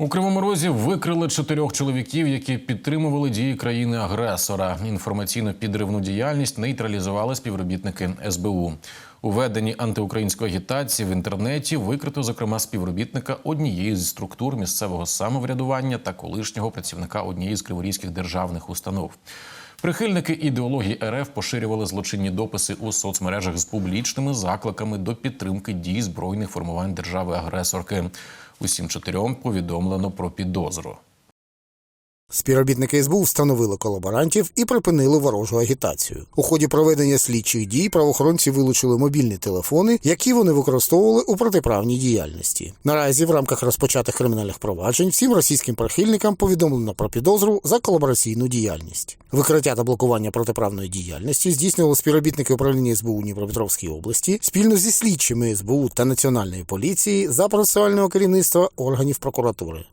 У Кривому Розі викрили чотирьох чоловіків, які підтримували дії країни-агресора. Інформаційно підривну діяльність нейтралізували співробітники СБУ. У веденні антиукраїнської агітації в інтернеті викрито зокрема співробітника однієї з структур місцевого самоврядування та колишнього працівника однієї з криворізьких державних установ. Прихильники ідеології РФ поширювали злочинні дописи у соцмережах з публічними закликами до підтримки дій збройних формувань держави-агресорки. Усім чотирьом повідомлено про підозру. Співробітники СБУ встановили колаборантів і припинили ворожу агітацію. У ході проведення слідчих дій правоохоронці вилучили мобільні телефони, які вони використовували у протиправній діяльності. Наразі в рамках розпочатих кримінальних проваджень всім російським прихильникам повідомлено про підозру за колабораційну діяльність. Викриття та блокування протиправної діяльності здійснювали співробітники управління СБУ Дніпропетровській області спільно зі слідчими СБУ та Національної поліції за процесуального керівництва органів прокуратури.